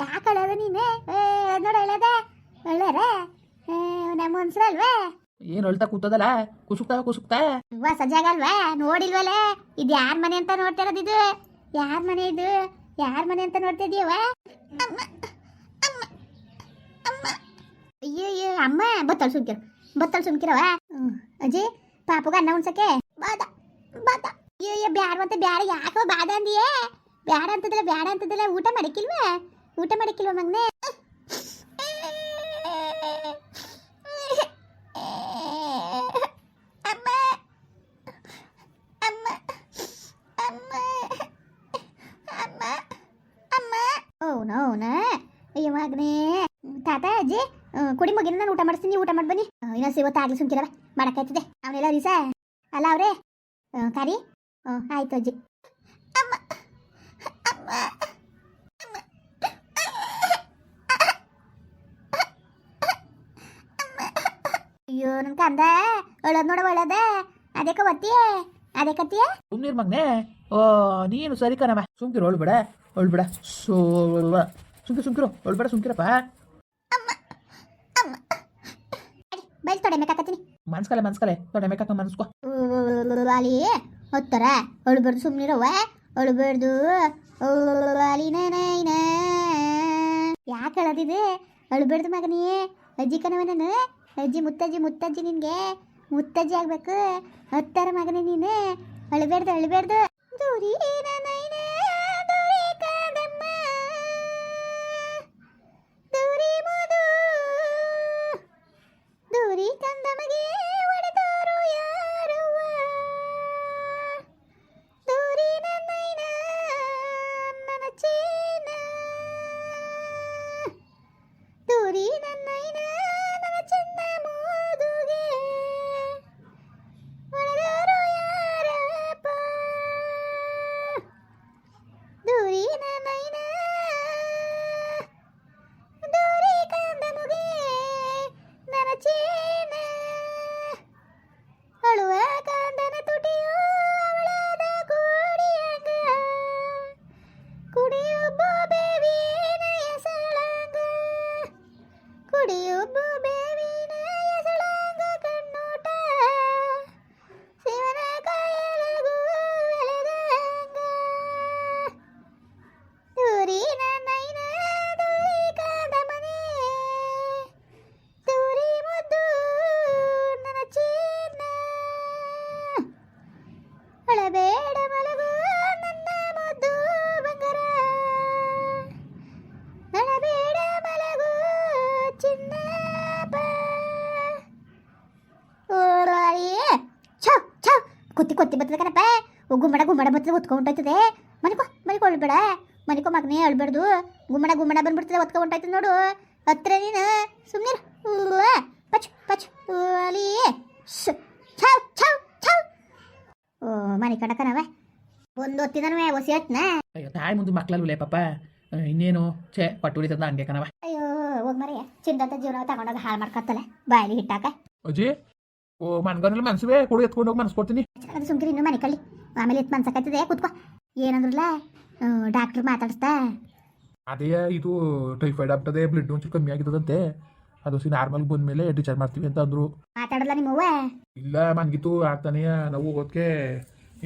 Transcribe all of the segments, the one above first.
ಯಾಕೆ ಅಳೋದು ನೀನೆ? ಏ ನೋಡ ಹೇಳದ ಒಳ್ಳೆರ ನಮ್ಮ ಮನ್ಸ್ರ ಅಲ್ವಾ? ಏನು ಅಳ್ತಾ ಕೂತದಲ್ಲ? ಕುಸುಕ್ತಾ ಕುಸುಕ್ತಾ? ಹೊಸ ಜಾಗ ಅಲ್ವಾ? ನೋಡಿಲ್ವಲ್ಲ ಇದು ಯಾರ ಮನೆ ಅಂತ ನೋಡ್ತಾ ಇರೋದು ಇದು? ಯಾರ ಮನೆ ಇದು? ಯಾರ ಮನೆ ಅಂತ ನೋಡ್ತಾ ಇದೀಯವ ಅಯ್ಯೋ ಅಯ್ಯೋ ಅಮ್ಮ ಬತ್ತಲ್ ಸುಮ್ಕಿರ. ಬತ್ತಲ್ ಸುಮ್ಕಿರವ. ಅಜ್ಜಿ ಪಾಪಗ ಅನ್ನ ಉಣ್ಸಕ್ಕೆ? ಬಾದ ಬಾದ. ಅಯ್ಯೋ ಅಯ್ಯೋ ಬ್ಯಾಡ ಮತ್ತೆ ಬ್ಯಾಡ. ಯಾಕೋ ಬಾದ ಅಂದಿಯೇ? ಬ್ಯಾಡ ಅಂತದಲ್ಲ ಬ್ಯಾಡ ಅಂತದಲ್ಲ ಊಟ ಮಾಡಕ್ಕಿಲ್ವಾ? ಊಟ ಮಾಡಕ್ಕಿಲ್ವ ಮಗ್ನೆ? ತಾತ, ಅಜ್ಜಿ ಕುಡಿ ಮಗಿನ ನಾನು ಊಟ ಮಾಡಿಸ್ತೀನಿ ಊಟ ಮಾಡಿ ಬನ್ನಿ. ಇನ್ನೊಂದು ಇವತ್ತು ಆಗ್ಲಿ ಸುಮ್ಕಿರವ ಮಾಡಕ್ಕಾಯ್ತದೆ ಅವನೆಲ್ಲ ರೀಸ ಅಲ್ಲ ಅವ್ರೆ? ಕರಿ ಹ್ಞೂ ಆಯ್ತು ಅಜ್ಜಿ. ಅಮ್ಮ ಅಮ್ಮ. ಅಯ್ಯೋ ನನ್ ಕಂದ ಒಳ್ಳದ್ ನೋಡ ಒಳ್ಳದ. ಅದಕ್ಕ ಒತ್ತಿಯೇ ಅದಕ್ಕತ್ತಿಯೇ ಸುಮ್ನಿರ್ ಮಗ್ನೆ. ಓ ನೀನು ಸರಿ ಕಣಮ್ಮ. ಸುಮ್ಕಿರು ಒಳ್ಬೇಡ ಒಳ್ಬೇಡ ಸೋ ಸುಮ್ಕಿರು ಸುಮ್ಕಿರು ಒಳ್ಬೇಡ ಸುಮ್ಕಿರಪ್ಪ. ಬೈಲ್ ತೊಡೆ ಮೇಕಾಕತ್ತೀನಿ ಮನ್ಸ್ಕಲೆ ಮನ್ಸ್ಕಲೆ. ತೊಡೆ ಮೇಕಕ್ಕ ಮನ್ಸ್ಕೊ. ಅಲ್ಲಿ ಹೊತ್ತರ ಅಳುಬಾರ್ದು ಅಲ್ಲಿ ನೈನ ಯಾಕೆ ಅಳದಿದೆ ಅಳ್ಬೇಡ್ದು ಮಗನೇ ಅಜ್ಜಿ ಕಣವ ನಾನು. ಅಜ್ಜಿ ಮುತ್ತಜ್ಜಿ ಮುತ್ತಜ್ಜಿ ನಿನಗೆ? ಮುತ್ತಜ್ಜಿ ಆಗಬೇಕು? ಹತ್ತರ ಮಗನೇ ನೀನು? ಅಳಬೇಡ್ದು ಅಳಬೇಡ್ದು. ದೂರಿ ಕುತ್ತಿ ಕೊತ್ತಿ ಬರ್ತದೆ ಕಣಪ್ಪ. ಗುಮ್ಮಡ ಗುಮ್ಮಡ ಬರ್ತದೆ ಹೊತ್ಕೊಂಡೋಯ್ತದೆ. ಮನಿಕೋ ಮನಿಕೋ ಅಳ್ಬೇಡ. ಮನಿಕೋ ಮಗನೇ ಅಳ್ಬೇಡ್ದು. ಗುಮ್ಮಡ ಗುಮ್ಮಡ ಬಂದ್ಬಿಡ್ತದೆ ಹೊತ್ಕೊಂಡೋಯ್ತದೆ ನೋಡು. ಹತ್ರ ನೀನು ಸುಮ್ಮನೆ ಪಚ್ ಪಚ್ ಅಲ್ಲಿ ಛೌ ಛೌ ಛೌ. ಓ ಮನೆ ಕಣಕನವ ಒಂದು ಹೊತ್ತಿದನವೇ ಒಸಿ ಹತ್ನ ಅಯ್ಯೋ ತಾಯಿ ಮುಂದೆ ಮಕ್ಳಲ್ವೇ ಪಾಪ. ಆ, ಇನ್ನೇನು? ಛೇ ಪಟ್ಟು ಹಿಡಿತದ ಹಂಗೆ ಕಣವ. ಅಯ್ಯೋ ಹೋಗ್ ಮರಿ ಚಿಂದಂತ ಜೀವನ ತಗೊಂಡೋಗ ಹಾಳು ಮಾಡ್ಕೊತ್ತಲ್ಲ ಬಾಯಲ್ಲಿ ಹಿಟ್ಟಾಕ. ಅಜ್ಜಿ ಓ ಮನ್ಗನಲ್ಲಿ ಮನ್ಸುವೆ ಕೊಡು ಎತ್ಕೊಂಡು ಹೋಗಿ ಮನ್ಸ್ಕೊಡ್ತೀನಿ. ಅದು ಸುಮ್ಕಿರಿ ಇನ್ನು ಮನೆ ಕಳ್ಳಿ. ಆಮೇಲೆ ಎತ್ ಮನ್ಸಕತ್ತದೆ ಕೂತ್ಕೋ. ಏನಂದ್ರಲ್ಲ ಡಾಕ್ಟ್ರ್ ಮಾತಾಡಿಸ್ತಾ. ಅದೇ ಇದು ಟೈಫಾಯ್ಡ್ ಆಗ್ತದೆ ಬ್ಲಡ್ ಒಂಚೂರು ಕಮ್ಮಿ ಆಗಿದ್ದದಂತೆ. ಅದು ಸಿ ನಾರ್ಮಲ್ ಬಂದ್ಮೇಲೆ ಡಿಚಾರ್ಜ್ ಮಾಡ್ತೀವಿ ಅಂತ ಅಂದ್ರು. ಮಾತಾಡಲ್ಲ ನಿಮ್ಮವ್ವ? ಇಲ್ಲ ಮನ್ಗಿತ್ತು ಆಗ್ತಾನೆ. ನಾವು ಹೋಗೋದಕ್ಕೆ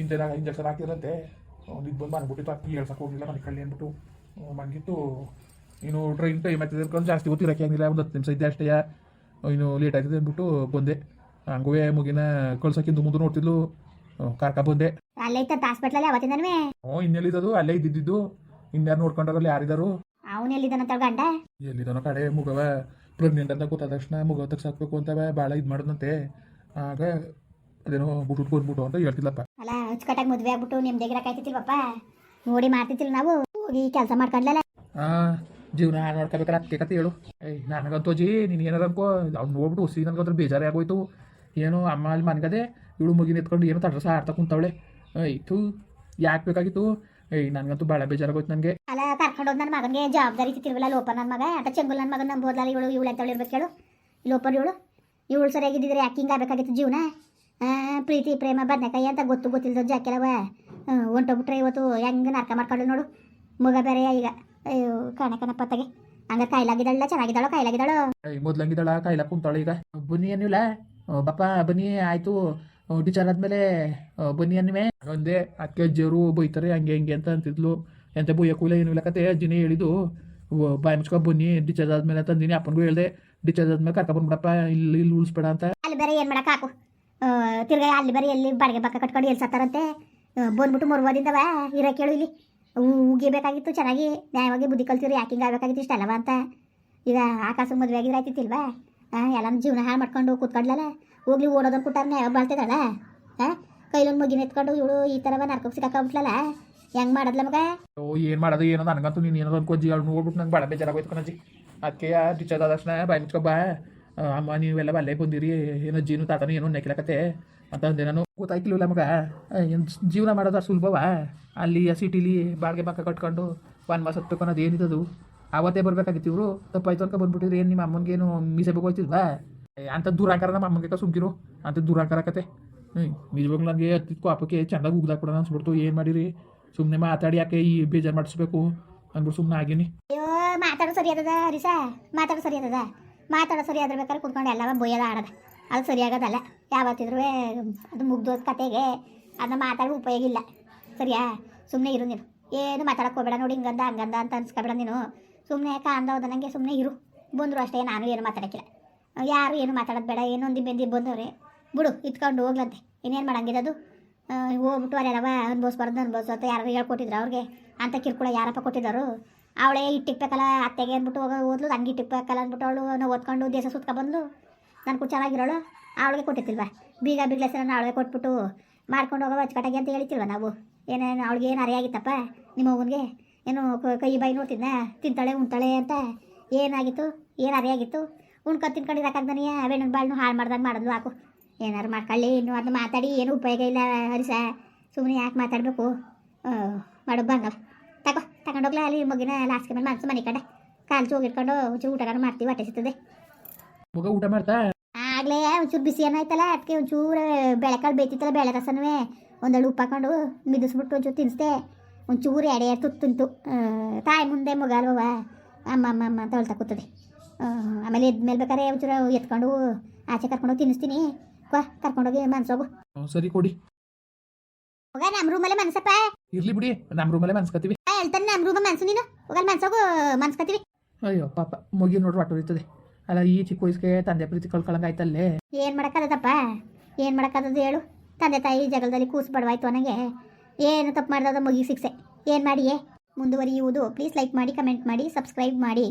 ಇಂಜನ್ ಇಂಜೆಕ್ಷನ್ ಹಾಕಿದ್ರಂತೆ ಒಂದು ಇದು ಬಂದು ಮನ್ಬಿಟ್ಟಿತ್ತು ಅಕ್ಕಿ ಹೇಳ್ಸಕ್ಕೆ ಹೋಗಿಲ್ಲ ಮನೆ ಕಳ್ಳಿ ಅಂದ್ಬಿಟ್ಟು. ಮನ್ಗಿತ್ತು ಇನ್ನು ಟ್ರೈನ್ ಟೈಮ್ ಆಗ್ತದೆ ಅನ್ಕೊಂಡು ಜಾಸ್ತಿ ಹೊತ್ತಿರಕ್ಕೆ ಆಗಿಲ್ಲ ಒಂದು ಹತ್ತು ನಿಮಿಷ ಇದ್ದೆ ಅಷ್ಟೇ. ಇನ್ನು ಲೇಟ್ ಆಗ್ತದೆ ಅಂದ್ಬಿಟ್ಟು ಬಂದೆ. ಹಂಗುವೆ ಮುಗಿನ ಕಳ್ಸಕ್ಕಿಂತ ಮುಂದೆ ನೋಡ್ತಿದ್ಲು. ಕರ್ಕ ಬಂದೆ ಅಲ್ಲೇ ಇತ್ತ ಹಾಸ್ಪಿಟ್ಲಲ್ಲಿ ಅವತ್ತಿಂದನವೇ ಹ್ಞೂ ಇನ್ನೆಲ್ಲಿದ್ದದು? ಅಲ್ಲೇ ಇದ್ದಿದ್ದು. ಇನ್ಯಾರು ನೋಡ್ಕೊಂಡಾರಲ್ಲಿ ಯಾರಿದ್ದಾರು ಅವನು ಎಲ್ಲಿದ್ದಾನಂತ ಗಂಡ? ಎಲ್ಲಿದನೋ ಕಡೆ ಮುಗವ ಪ್ರೆಗ್ನೆಂಟ್ ಅಂತ ಗೊತ್ತಾದ ತಕ್ಷಣ ಮುಗ ತಗ್ಸಾಕ್ಬೇಕು ಅಂತ ಭಾಳ ಇದು ಮಾಡಿದಂತೆ ಆಗ ಅದೇನೋ ಬುಟ್ಟು ಬಂದ್ಬಿಟ್ಟು ಅಂತ ಹೇಳ್ತಿಲ್ಲಪ್ಪ ಅಲ್ಲ ಅಚ್ಚುಕಟ್ಟಾಗಿ ಮದುವೆ ಆಗ್ಬಿಟ್ಟು ನಿಮ್ದೇಗಿರಕ್ಕಾಯ್ತಿಲ್ವಪ್ಪ ನೋಡಿ ಮಾಡ್ತಿತ್ತಿಲ್ಲ ನಾವು. ಹೋಗಿ ಕೆಲಸ ಮಾಡ್ಕೊಂಡ್ಲಲ್ಲ. ಆ ಜೀವನ ನೋಡ್ಕೋಬೇಕಾರೆ ಅತ್ತೆ ಕತೆ ಹೇಳು. ಏಯ್ ನನಗಂತೋಜಿ ನೀನು ಏನಾರ ಅನ್ಕೋ. ಅವ್ನು ನೋಡ್ಬಿಟ್ಟು ಹುಸಿ ನನಗಂದ್ರೆ ಬೇಜಾರೇ ಆಗೋಯ್ತು. ಏನು ಅಮ್ಮ ಅಲ್ಲಿ ಮನ್ಗದೆ ಇವಳು ಮುಗಿನ ಎತ್ಕೊಂಡು ಏನೋ ತಡ್ರಸ ಆಡ್ತಾ ಕುಂತವಳೆ. ಐತು ಯಾಕೆ ಬೇಕಾಗಿತ್ತು? ಏಯ್ ನನಗಂತೂ ಭಾಳ ಬೇಜಾರಾಗೋಯ್ತು ನನಗೆ. ಅಲ್ಲ ಕರ್ಕೊಂಡೋಗಿ ನನ್ನ ಮಗನಿಗೆ ಜವಾಬ್ದಾರಿ ಸಿಕ್ಕಿಲ್ವಲ್ಲ ಲೋಪ ನನ್ನ ಮಗ? ಆಟ ಚೆಂಗುಲ್ ನನ್ನ ಮಗನ ನಂಬೋದಲ್ಲ ಇವಳು ಇವಳು ಅಂತ ಇರ್ಬೇಕು ಹೇಳು? ಲೋಪರ್ ಇವಳು? ಇವಳು ಸರಿಯಾಗಿದ್ದಿದ್ರೆ ಯಾಕೆ ಹಿಂಗೆ ಆಗ್ಬೇಕಾಗಿತ್ತು ಜೀವನ? ಪ್ರೀತಿ ಪ್ರೇಮ ಬದನೆಕಾಯಿ ಅಂತ ಗೊತ್ತು ಗೊತ್ತಿಲ್ಲದ ಜಾಕೆಲವ? ಹೊಂಟೋಗ್ಬಿಟ್ರೆ ಇವತ್ತು ಹೆಂಗೆ ನರ್ಕ ಮಾಡ್ಕೊಳ್ಳಿ ನೋಡು. ಮಗ ಬೇರೆ ಈಗ. ಅಯ್ಯೋ ಕಣ ಕಣಪ್ಪ ತಗೆ. ಹಂಗ ಕಾಯಿಲಾಗಿದ್ದಾಳ ಚೆನ್ನಾಗಿದ್ದಾಳೋ ಕಾಯಿಲಾಗಿದ್ದಾಳೋ? ಮೊದ್ಲಂಗಿದ್ದಾಳ ಕಾಯಿಲ ಕುಂತಾಳೆ ಈಗ. ಬನ್ನಿ ಅನ್ನಿಲ್ಲ ಬಪ್ಪ ಬನ್ನಿ ಆಯ್ತು. ಟೀಚರ್ ಆದ್ಮೇಲೆ ಬನ್ನಿ ಅನ್ವೆ ಒಂದೇ ಅದಕ್ಕೆ ಅಜ್ಜಿಯವರು ಬೈತಾರೆ ಹಂಗೆ ಹಿಂಗೆ ಅಂತ ಅಂತಿದ್ಲು. ಎಂತ ಬೈಯಕ್ಕೂ ಏನು ಇಲ್ಲ ಕತೆ ಅಜ್ಜಿನೇ ಹೇಳಿದ್ದು. ಬಾಯ್ ಮುಚ್ಕೊ ಬನ್ನಿ ಡಿಚಾರ್ಜ್ ಆದ್ಮೇಲೆ ತಂದಿನಿ ಅಪ್ಪನಿಗೂ ಹೇಳ್ದೆ. ಡಿಚಾರ್ಜ್ ಆದ್ಮೇಲೆ ಕರ್ಕೊಂಡ್ಬಿಡಪ್ಪ ಇಲ್ಲಿ ಇಲ್ಲಿ ಉಳಿಸ್ಬೇಡ ಅಂತ. ಅಲ್ಲಿ ಬೇರೆ ಏನು ಮಾಡಕ್ಕೆ ಹಾಕು? ತಿರ್ಗಾ ಅಲ್ಲಿ ಬೇರೆ ಎಲ್ಲಿ ಬಾಡಿಗೆ ಪಕ್ಕ ಕಟ್ಕೊಂಡು ಎಲ್ಲಿ ಸತ್ತಾರಂತೆ? ಬಂದ್ಬಿಟ್ಟು ಮರುವಾದಿಂದವ ಇರೋ ಕೇಳು ಇಲ್ಲಿ. ಉಗಿಬೇಕಾಗಿತ್ತು ಚೆನ್ನಾಗಿ ನ್ಯಾಯವಾಗಿ ಬುದ್ಧಿ ಕಲ್ತಿರಿ ಯಾಕಿಂಗ್ ಆಗ್ಬೇಕಾಗಿತ್ತು ಇಷ್ಟಲ್ಲವ ಅಂತ. ಈಗ ಆಕಾಶ ಮದುವೆ ಆಗಿದ್ರೆ ಆಯ್ತಿತ್ತಿಲ್ವಾ ಎಲ್ಲ ಜೀವನ ಹಾಳು ಮಾಡ್ಕೊಂಡು ಕೂತ್ಕೊಂಡ್ಲಲ್ಲ ಹೋಗ್ಲಿ ಓಡೋದನ್ನು ಕೊಟ್ಟಾರ ನ್ಯಾಯ ಬಾಳ್ತಿದ್ದಾಳ? ಹಾಂ ಕೈಲೊಂದು ಮಗಿನ ಎತ್ಕೊಂಡು ಇವಳು ಈ ಥರವ ನರ್ಕೋಗಿ ಸಿಕ್ಕಾಕೊಂಬಿಟ್ಲಲ್ಲ ಹೆಂಗೆ ಮಾಡದ್ಲ ಮಗ? ಓ, ಏನು ಮಾಡೋದು ಏನೋ ನನಗಂತೂ ನೀನು ಏನೋ ಅನ್ಕೋಜಿ ಅವ್ಳು ನೋಡ್ಬಿಟ್ಟು ನಂಗೆ ಭಾಳ ಬೇಜಾರಾಗೋಯ್ತು ಕಣಜ್ಜಿ. ಅದಕ್ಕೆ ಟೀಚರ್ ಆದ ತಕ್ಷಣ ಬಾಯಿ ಮುಚ್ಕೊಬ್ಬ ಅಮ್ಮ, ನೀವೆಲ್ಲ ಅಲ್ಲೇ ಬಂದಿರಿ. ಏನೋ ಜೀನು ತಾತನು ಏನೋ ನೆಕ್ಲಕತೆ ಅಂತ ಅಂದೆ ನಾನು. ಗೊತ್ತಾಯ್ತಿಲ್ಲ ಮಗ? ಏನು ಜೀವನ ಮಾಡೋದು ಸುಲಭವಾ? ಅಲ್ಲಿ ಸಿಟಿಲಿ ಬಾಡಿಗೆ ಪಕ್ಕ ಕಟ್ಕೊಂಡು ಒನ್ ಮಾಸ ಹತ್ಬೇಕು ಅನ್ನೋದು ಏನಿದದು? ಅವತ್ತೇ ಬರ್ಬೇಕಾಗಿತ್ತು ಇವರು. ತಪ್ಪಾಯ್ತು ಅನ್ಕ ಏನು ನಿಮ್ಮ ಅಮ್ಮನಿಗೇನು ಮೀಸೆ ಬೇಕಾಯ್ತಿಲ್ವಾ ಅಂತ ದೂರಾಂಕಾರ ನಮ್ಮ ಅಮ್ಮನಿಗೆ ಸುಮ್ಕಿರು ಅಂತ ದೂರಾಂಕಾರ ಹ್ಞೂ ನಿಜವಾಗ್ಲೂ ನನಗೆ ಹತ್ತಿದ ಕೋಪಕ್ಕೆ ಚೆಂದಾಗಿ ಉಗ್ದಾಕ್ಬಿಡೋಣ ಅನ್ಸ್ಬಿಡ್ತು. ಏನು ಮಾಡಿರಿ? ಸುಮ್ಮನೆ ಮಾತಾಡಿ ಯಾಕೆ ಈ ಬೇಜಾರು ಮಾಡಿಸ್ಬೇಕು? ಅಂದ್ಬಿಟ್ಟು ಸುಮ್ಮನೆ ಆಗೀನಿ. ಅಯ್ಯೋ ಮಾತಾಡೋ ಸರಿ ಅದದ ಹರಿಸ ಮಾತಾಡೋ ಸರಿ ಅದದ ಮಾತಾಡೋ ಸರಿ ಅದ್ರ ಬೇಕಾದ್ರೆ ಕುತ್ಕೊಂಡು. ಎಲ್ಲವ ಬೊಯ್ಯದ ಆಡೋದ. ಅದು ಸರಿಯಾಗೋದಲ್ಲ ಯಾವತ್ತಿದ್ರೂ ಅದು ಮುಗ್ದೋದ ಕತೆಗೆ ಅದನ್ನ ಮಾತಾಡೋ ಉಪಯೋಗ ಇಲ್ಲ. ಸರಿಯಾ? ಸುಮ್ಮನೆ ಇರು ನೀನು. ಏನು ಮಾತಾಡಕ್ಕೆ ಹೋಗ್ಬೇಡ. ನೋಡಿ ಹಿಂಗಂದ, ಹಂಗಂದ ಅಂತ ಅನ್ಸ್ಕೊಬೇಡ ನೀನು. ಸುಮ್ಮನೆ ಯಾಕೆ ಹೋದ? ನನಗೆ ಸುಮ್ಮನೆ ಇರು. ಬಂದರು ಅಷ್ಟೇ, ನಾನು ಏನು ಮಾತಾಡೋಕ್ಕಿಲ್ಲ. ಯಾರು ಏನು ಮಾತಾಡೋದು ಬೇಡ, ಏನೊಂದು ಬೆಂದಿ ಬಂದವ್ರೆ. ಬಿಡು ಇತ್ಕೊಂಡು ಹೋಗ್ಲಂತೆ. ಇನ್ನೇನು ಅದು? ಹೋಗ್ಬಿಟ್ಟು ಅಲ್ಲೆಲ್ಲವ ಅನ್ಭವಿಸ್ಬಾರ್ದು, ಅನ್ಭವಿಸು ಅಂತ ಯಾರು ಹೇಳ್ಕೊಟ್ಟಿದ್ರು ಅವ್ರಿಗೆ. ಅಂತ ಕಿರ್ಕುಳ ಯಾರಪ್ಪ ಕೊಟ್ಟಿದ್ದಾರು? ಅವಳೇ ಇಟ್ಟಿಕ್ಬೇಕಲ್ಲ, ಅತ್ತೆಗೆ ಅಂದ್ಬಿಟ್ಟು ಹೋಗೋ ಓದ್ಲು ಹಂಗೆ ಇಟ್ಟಿಕ್ಬೇಕಲ್ಲ ಅಂದ್ಬಿಟ್ಟು ಅವಳು ನಾವು ಓದ್ಕೊಂಡು ದೇಶ ಸುತ್ಕೊ ಬಂದ್ಲು. ನಾನು ಕೂಡ ಚೆನ್ನಾಗಿರೋಳು, ಅವಳಿಗೆ ಕೊಟ್ಟಿತ್ತಿಲ್ವ ಬೀಗ ಬಿಗ್ಲಸನ ಅವಳಿಗೆ ಕೊಟ್ಬಿಟ್ಟು ಮಾಡ್ಕೊಂಡು ಹೋಗೋ ಅಚ್ಚುಕಟ್ಟಾಗಿ ಅಂತ ಹೇಳ್ತಿಲ್ವ ನಾವು? ಏನೇನು ಅವಳಿಗೆ ಏನು ಅರಿಯಾಗಿತ್ತಪ್ಪ ನಿಮ್ಮ ಏನು ಕ- ಬಾಯಿ ನೋಡ್ತಿದ್ನ? ತಿಂತಾಳೆ ಉಣ್ತಾಳೆ ಅಂತ? ಏನಾಗಿತ್ತು? ಏನು ಅರಿಯಾಗಿತ್ತು? ಉಣ್ಕೊಂಡು ತಿನ್ಕೊಂಡು ಅವೇ ಅವೇನು ಬಾಳ್ನು ಹಾಳು ಮಾಡ್ದಂಗೆ ಮಾಡಿದ್ಲು ಹಾಕು. ಏನಾರು ಮಾಡ್ಕೊಳ್ಳಿ ಇನ್ನು ಅದನ್ನ ಮಾತಾಡಿ ಏನು ಉಪಯೋಗ ಇಲ್ಲ ಹರಿಸ ಸುಮ್ಮನೆ ಯಾಕೆ ಮಾತಾಡಬೇಕು? ಮಾಡು ಬಂಗವ ತಗೋ ತಗೊಂಡೋಗ್ಲ ಅಲ್ಲಿ ಮಗಿನ ಲಾಸ್ಟ್ಗೆ ಮೇಲೆ ಮನಸ್ಸು ಮನೆ ಕಡೆ. ಕಾಲು ಚೂಗಿ ಇಟ್ಕೊಂಡು ಒಂಚೂರು ಊಟಗಾರ ಮಾಡ್ತೀವಿ ಹೊಟ್ಟೆ ಸಿಗ್ತದೆ. ಮಗ ಊಟ ಮಾಡ್ತಾ? ಆಗಲೇ ಒಂಚೂರು ಬಿಸಿ ಏನಾಯ್ತಲ್ಲ ಅದಕ್ಕೆ ಒಂಚೂರು ಬೆಳೆಕಾಳು ಬೇಯ್ತಿತ್ತಲ್ಲ ಬೆಳೆ ರಸನೂ. ಒಂದೆರಡು ಉಪ್ಪು ಹಾಕೊಂಡು ಮಿದಿಸ್ಬಿಟ್ಟು ಒಂಚೂರು ತಿನ್ನಿಸ್ದೆ ಒಂಚೂರು ಎಡೆ ತುತ್ತುಂತು ತಾಯಿ ಮುಂದೆ ಮಗ ಅಲ್ವವ ಅಮ್ಮ ಅಮ್ಮ ಅಮ್ಮ ಅಂತ ಹೇಳ್ತಾ ಕೂತದೆ. ಆಮೇಲೆ ಎದ್ಮೇಲೆ ಬೇಕಾದ್ರೆ ಒಂಚೂರು ಎತ್ಕೊಂಡು ಆಚೆ ಕರ್ಕೊಂಡೋಗಿ ತಿನ್ನಿಸ್ತೀನಿ. ಕ್ವಾ ಕರ್ಕೊಂಡೋಗಿ ಮನ್ಸೋಗು ಸರಿ ಕೊಡಿ. ಹೋಗ ನಮ್ಮ ರೂಮಲ್ಲೇ ಮನ್ಸಪ್ಪ ಇರ್ಲಿ ಬಿಡಿ ನಮ್ಮ ರೂಮಲ್ಲೇ ಮನ್ಸ್ಕತೀವಿ ಆ, ಹೇಳ್ತಾನೆ ನಮ್ಮ ರೂಮ ಮನ್ಸು ನೀನು. ಹೋಗಲ್ ಮನ್ಸೋಗು ಮನ್ಸ್ಕತೀವಿ ಅಯ್ಯೋ ಪಾಪ ಮುಗಿ ನೋಡ್ರಿ ಹೊಟ್ಟು ಹೊಡಿತದೆ ಅಲ್ಲ ಈ ಚಿಕ್ಕ ವಯಸ್ಸಿಗೆ ತಂದೆ ಪ್ರೀತಿ ಕಳ್ಕೊಳಂಗಾಯ್ತಲ್ಲೇ ಏನು ಮಾಡೋಕ್ಕಾಗದಪ್ಪ ಏನು ಮಾಡೋಕ್ಕಾಗದು ಹೇಳು. ತಂದೆ ತಾಯಿ ಜಗಳದಲ್ಲಿ ಕೂಸು ಬಡವಾಯ್ತು ನನಗೆ ಏನು ತಪ್ಪು ಮಾಡ್ದದ ಮಗಿ ಸಿಕ್ಸೆ ಏನು ಮಾಡಿಯೇ? ಮುಂದುವರಿಯುವುದು. ಪ್ಲೀಸ್ ಲೈಕ್ ಮಾಡಿ ಕಮೆಂಟ್ ಮಾಡಿ ಸಬ್ಸ್ಕ್ರೈಬ್ ಮಾಡಿ.